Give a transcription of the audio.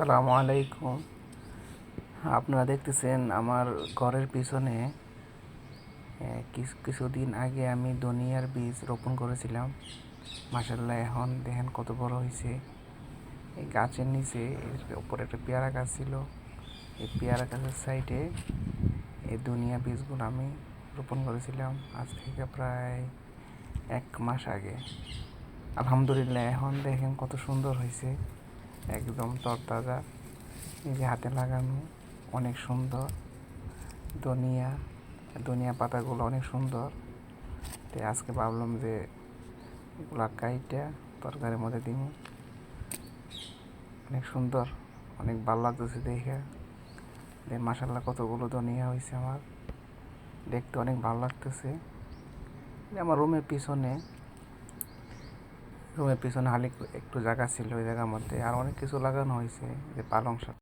আসসালামু আলাইকুম। আপনারা দেখতেছেন আমার ঘরের পিছনে কিছু, কিছুদিন আগে আমি ধনিয়ার বীজ রোপণ করেছিলাম। মাসাল্লাহ এখন দেখেন কত বড় হয়েছে এই গাছের নিচে এর উপরে একটা পেয়ারা গাছ ছিল। এই পেয়ারা গাছের সাইডে এই ধনিয়া বীজগুলো আমি রোপণ করেছিলাম আজ থেকে প্রায় এক মাস আগে। আলহামদুলিল্লাহ, এখন দেখেন কত সুন্দর হয়েছে একদম তরতাজা। এই যে হাতে লাগানো অনেক সুন্দর। ধনিয়া ধনিয়া পাতাগুলো অনেক সুন্দর। তাই আজকে ভাবলাম যে এগুলা কাইটা তরকারির মধ্যে দিন অনেক সুন্দর, অনেক ভালো লাগতেছে দেখে। যে মাসাল্লাহ কতগুলো ধনিয়া হয়েছে আমার। দেখতে অনেক ভালো লাগতেছে। আমার রুমের পিছনে রুমের পিছনে হালি একটু জায়গা ছিল, ওই জায়গার মধ্যে, আর অনেক কিছু লাগানো হয়েছে যে পালং শাক।